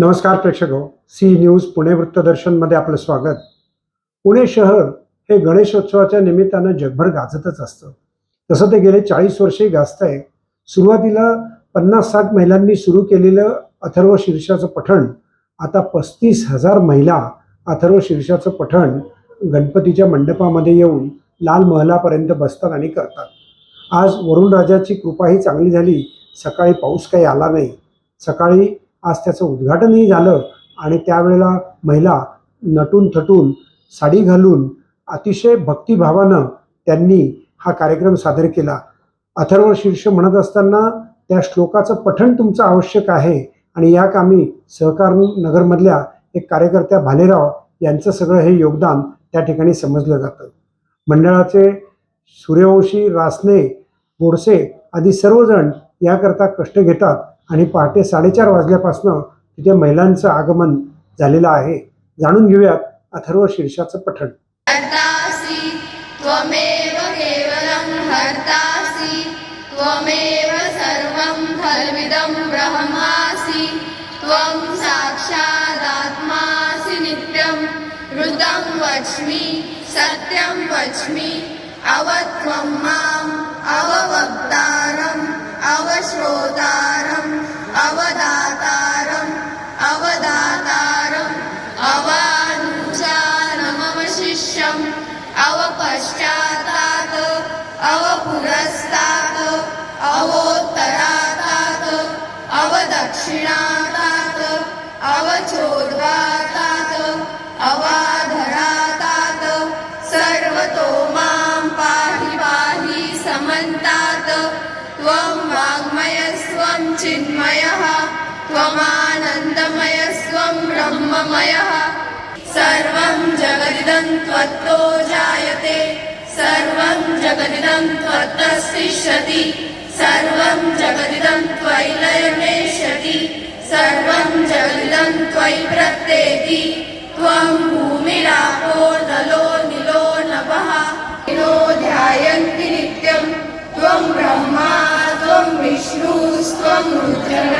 नमस्कार प्रेक्षक हो. सी न्यूज पुणे वृत्तदर्शनमध्ये आपलं स्वागत. पुणे शहर हे गणेशोत्सवाच्या निमित्तानं जगभर गाजतच असतं. तसं ते गेले चाळीस वर्षे गाजत आहे सुरुवातीला पन्नास साठ महिलांनी सुरू केलेलं अथर्व शीर्षाचं पठण आता पस्तीस हजार महिला अथर्व शीर्षाचं पठण गणपतीच्या मंडपामध्ये येऊन लाल महलापर्यंत बसतात आणि करतात. आज वरुणराजाची कृपाही चांगली झाली. सकाळी पाऊस काही आला नाही. सकाळी आज त्याचं उद्घाटनही झालं आणि त्यावेळेला महिला नटून थटून साडी घालून अतिशय भक्तिभावानं त्यांनी हा कार्यक्रम सादर केला. अथर्व शीर्ष म्हणत असताना त्या श्लोकाचं पठण तुमचं आवश्यक आहे आणि या कामी सहकार नगरमधल्या एक कार्यकर्त्या भालेराव यांचं सगळं हे योगदान त्या ठिकाणी समजलं जातं. मंडळाचे सूर्यवंशी रासने बोरसे आदी सर्वजण याकरता कष्ट घेतात आणि पहाटे साडेचार वाजल्यापासून तिथे महिलांचं आगमन झालेलं आहे. जाणून घेऊयात अथर्व शीर्षाचं पठण. हर्तासि त्वमेव केवलं त्वमेव सर्वं ब्रह्मासि त्वं नित्यं सत्यं वच्मि अवत्वं माम् अववक्तारम्। अवश्रोतारम् अवदातारम् अवदातारम् अवानुचानमवशिष्यम् अवपश्चात्तात् अवपुरस्तात् अवोत्तरातात् अवदक्षिणा मानन्दमय स्वं ब्रह्ममयः। सर्वं जगदिदं त्वत्तोजायते सर्वं जगदिदं त्वत्सिष्यति सर्वं जगदिदं त्वयि लयमेष्यति सर्वं जगदिदं त्वयि प्रत्येति त्वं भूमिरापो नलो निलो नभः। निरो ध्यायन्ति नित्यं। त्वं ब्रह्मा त्वं विष्णुस्त्वं रुद्रम्।